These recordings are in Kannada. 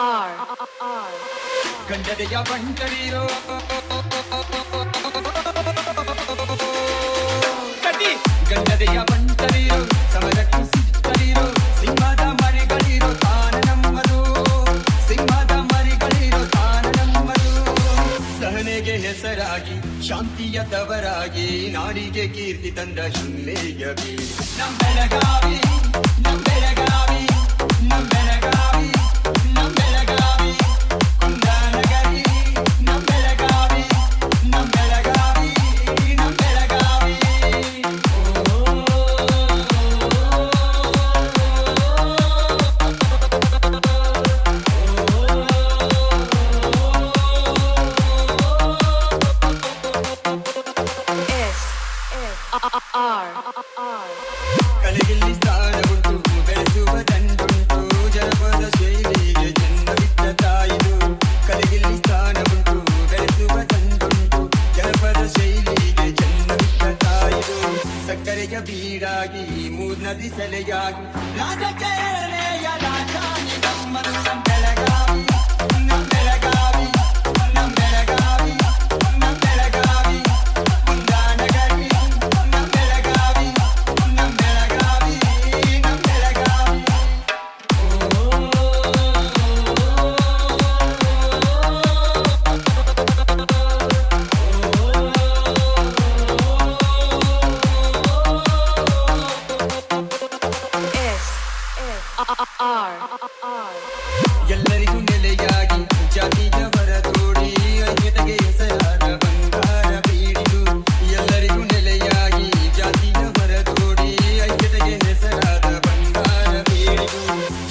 R R ಗಂಡದೆಯ ಬಂಟರಿರೋ ಕಟ್ಟಿ! ಗಂಡದೆಯ ಬಂಟರಿರೋ ಸಮರಕ್ಕೆ ಸಿಂಹದ ತಾನ ಸಿಂಹದ ತಾನ ಸಹನೆಗೆ ಹೆಸರಾಗಿ ಶಾಂತಿಯ ತವರಾಗಿ ನಾಡಿಗೆ ಕೀರ್ತಿ ತಂದ ಹಿನ್ನೆಲೆಯ ಬೀಡು ನಮ್ ಬೆಳಗಾವಿ ನಮ್ಮ ಬೆಳಗಾವಿ ನಮ್ಮ ಬೆಳಗಾವಿ. S R R ಕಲೆಯಲ್ಲಿ ಸ್ಥಾನ ಉಂಟು ಬೆಳೆಸುವ ತಂಡುಂಟು ಜನಪದ ಶೈಲಿಗೆ ಜನ್ಮವಿದ್ದ ತಾಯಿದು ಕಲೆಯಲ್ಲಿ ಸ್ಥಾನ ಉಂಟು ಬೆಳೆಸುವ ತಂಡುಂಟು ಜನಪದ ಶೈಲಿಗೆ ಜನ್ಮವಿದ್ದ ತಾಯಿದು ಸಕ್ಕರೆಯ ಬೀಡಾಗಿ ಮೂರ್ನದಿ ಸೆಲೆಯಾಗಿ ರಾಜಕೇಳೆಯ ರಾಜಾನಿ ನಮ್ಮದು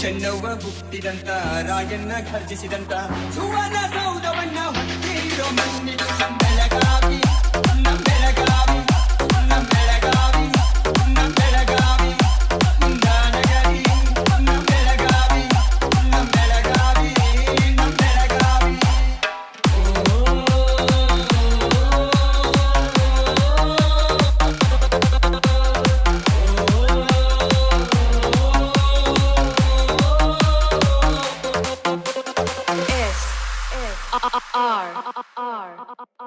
ಚೆನ್ನವ್ವ ಗುಪ್ತಿದಂತ ರಾಯಣ್ಣ ಘರ್ಜಿಸಿದಂತ ಸುವರ್ಣ ಸೌಧವನ್ನ ಹೊತ್ತಿರೋ ಮಣ್ಣಿದು R. R.